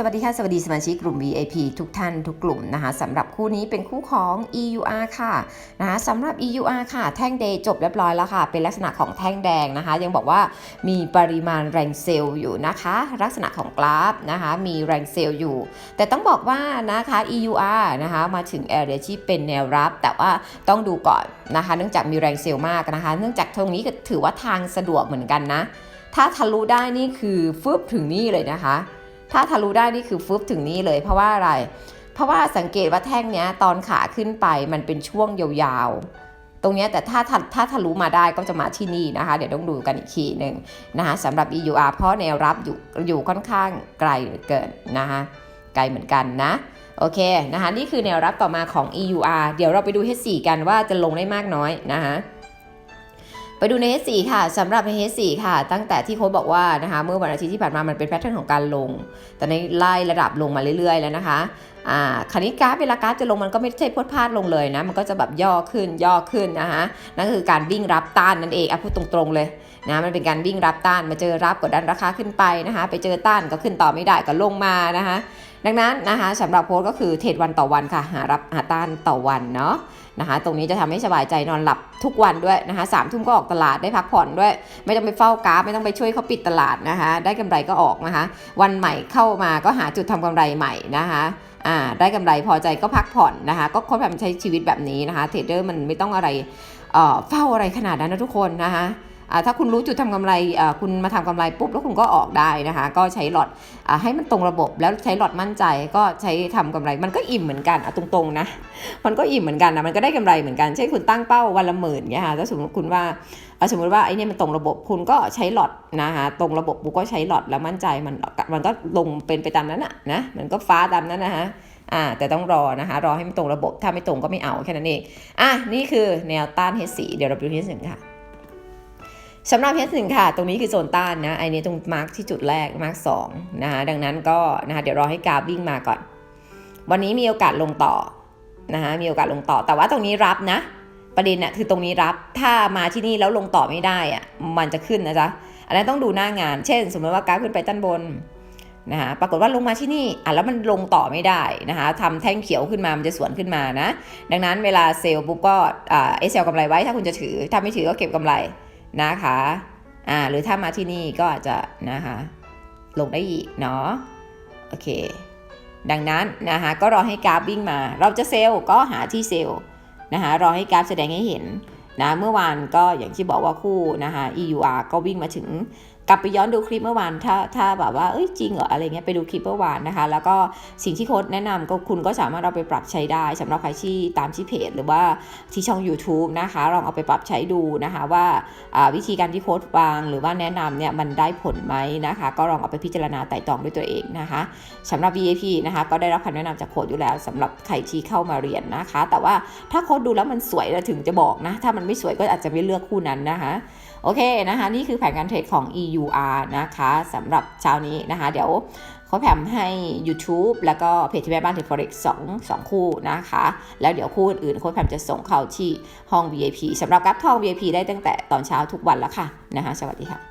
สวัสดีค่ะ สวัสดีสมาชิกกลุ่ม VIP ทุกท่านทุกกลุ่มนะคะสำหรับคู่นี้เป็นคู่ของ EUR ค่ะนะคะสำหรับ EUR ค่ะ แท่งเดย์จบเรียบร้อยแล้วค่ะ เป็นลักษณะของแท่งแดงนะคะ ยังบอกว่ามีปริมาณแรงเซลล์อยู่นะคะ ลักษณะของกราฟนะคะมีแรงเซลล์อยู่ แต่ต้องบอกว่านะคะ EUR นะคะมาถึงแอเรียที่เป็นแนวรับ แต่ว่าต้องดูก่อนนะคะ เนื่องจากมีแรงเซลล์มากนะคะ เนื่องจากตรงนี้ก็ถือว่าทางสะดวกเหมือนกันนะถ้าทะลุได้นี่คือฟึบถึงนี่เลยนะคะ ถ้าทะลุได้นี่คือฟึบถึงนี่เลย เพราะว่าอะไร เพราะว่าสังเกตว่าแท่งเนี้ยตอนขาขึ้นไปมันเป็นช่วงยาวๆตรงเนี้ยแต่ถ้าถ้าถ้าทะลุมาได้ก็จะมาที่นี่นะคะ เดี๋ยวต้องดูกันอีกทีหนึ่งนะคะสำหรับ EUR เพราะแนวรับอยู่อยู่ค่อนข้างไกลเหลือเกินนะคะไกลเหมือนกันนะโอเคนะคะนี่คือแนวรับต่อมาของ EUR เดี๋ยวเราไปดู H4 กันว่าจะลงได้มากน้อยนะคะ ไปดูใน H4 ค่ะสำหรับใน H4 ค่ะ ตั้งแต่ที่โค้ชบอกว่านะคะเมื่อวันอาทิตย์ที่ผ่านมามันเป็นแพทเทิร์นของการลง แต่ในไล่ระดับลงมาเรื่อยๆ แล้วนะคะอ่าคราวนี้กราฟเวลากราฟจะลงมันก็ไม่ใช่พวดพลาดลงเลยนะมันก็จะแบบย่อขึ้นย่อขึ้นนะคะนั่นคือการวิ่งรับต้านนั่นเองอะพูดตรงๆเลยนะมันเป็นการวิ่งรับต้านมาเจอรับกดดันราคาขึ้นไปนะคะ ไปเจอต้านก็ขึ้นต่อไม่ได้ก็ลงมานะคะ ดังนั้นนะคะสำหรับโค้ชก็คือเทรดวันต่อวันค่ะ หารับหาต้านต่อวันเนาะนะคะ ตรงนี้จะทำให้สบายใจนอนหลับทุกวันด้วยนะคะสามทุ่มก็ออกตลาดได้พักผ่อนด้วย ไม่ต้องไปเฝ้ากราฟไม่ต้องไปช่วยเขาปิดตลาดนะคะ ได้กำไรก็ออกนะคะ วันใหม่เข้ามาก็หาจุดทำกำไรใหม่นะคะอ่าได้กำไรพอใจก็พักผ่อนนะคะ ก็ค่อยแบบใช้ชีวิตแบบนี้นะคะ เทรดเดอร์มันไม่ต้องอะไรเอ่อเฝ้าอะไรขนาดนั้นนะทุกคนนะคะ ถ้าคุณรู้จุดทำกำไรคุณมาทำกำไรปุ๊บแล้วคุณก็ออกได้นะคะ ก็ใช้หลอดอให้มันตรงระบบแล้วใช้หลอดมั่นใจก็ใช้ทำกำไร มันก็อิ่มเหมือนกันเอาตรงๆนะมันก็อิ่มเหมือนกันนะมันก็ได้กำไรเหมือนกันเช่นคุณตั้งเป้าวันละหมื่นเนี่ยค่ะถ้าสมมติคุณว่าสมมติว่าไอ้นี่มันตรงระบบคุณก็ใช้หลอดนะคะตรงระบบปุ๊บก็ใช้หลอดแล้วมั่นใจมันมันก็ลงเป็นไปตามนั้นอะนะมันก็ฟ้าตามนั้นนะคะอ่าแต่ต้องรอนะคะ รอให้มันตรงระบบถ้าไม่ตรงก็ไม่เอาแค่นั้นเองอะนี่คือแนวต้าน H4 เดี๋ยวเราไปดู H1 ค่ะ สำหรับ H1 ค่ะ ตรงนี้คือโซนต้านนะไอ้นี้ตรงมาร์กที่จุดแรกมาร์กสองนะคะดังนั้นก็นะคะเดี๋ยวรอให้กราฟวิ่งมาก่อน วันนี้มีโอกาสลงต่อนะคะมีโอกาสลงต่อแต่ว่าตรงนี้รับนะ ประเด็นน่ะคือตรงนี้รับถ้ามาที่นี่แล้วลงต่อไม่ได้อะมันจะขึ้นนะจ๊ะอันนั้นต้องดูหน้างาน เช่น สมมติว่ากราฟขึ้นไปด้านบนนะคะปรากฏว่าลงมาที่นี่อะแล้วมันลงต่อไม่ได้นะคะทำแท่งเขียวขึ้นมามันจะสวนขึ้นมานะ ดังนั้นเวลาเซลล์ปุ๊บก็อ่าเอเซลกำไรไว้ถ้าคุณจะถือถ้าไม่ถือก็เก็บกำไร นะคะอ่าหรือถ้ามาที่นี่ก็อาจจะนะคะลงได้อีกเนาะโอเค ดังนั้นนะคะก็รอให้กราฟวิ่งมา เราจะเซลล์ก็หาที่เซลล์นะคะรอให้กราฟแสดงให้เห็นนะเมื่อวานก็อย่างที่บอกว่าคู่นะคะ EUR ก็วิ่งมาถึง กลับไปย้อนดูคลิปเมื่อวานถ้าถ้าแบบว่าเอ้ยจริงเหรออะไรเงี้ยไปดูคลิปเมื่อวานนะคะ แล้วก็สิ่งที่โค้ดแนะนำก็คุณก็สามารถเอาไปปรับใช้ได้สำหรับใครที่ตามที่เพจ หรือว่าที่ช่อง YouTube นะคะลองเอาไปปรับใช้ดูนะคะว่าวิธีการที่โค้ดวาง หรือว่าแนะนำเนี่ยมันได้ผลไหมนะคะ ก็ลองเอาไปพิจารณาไต่ตองด้วยตัวเองนะคะสำหรับ VIP นะคะก็ได้รับคำแนะนำจากโค้ดอยู่แล้วสำหรับใครที่เข้ามาเรียนนะคะ แต่ว่าถ้าโค้ดดูแล้วมันสวยเราถึงจะบอกนะ ถ้ามันไม่สวยก็อาจจะไม่เลือกคู่นั้นนะคะโอเคนะคะนี่คือแผนการเทรดของ EUR นะคะสำหรับเช้านี้นะคะ เดี๋ยวเขาแผมให้ YouTube แล้วก็เพจที่แม่บ้านเทรด Forex 2 2คู่นะคะ แล้วเดี๋ยวคู่อื่นๆโค้ชแพมจะส่งเข้าที่ห้อง VIP สำหรับกราฟทอง VIP ได้ตั้งแต่ตอนเช้าทุกวันแล้วค่ะนะคะสวัสดีค่ะ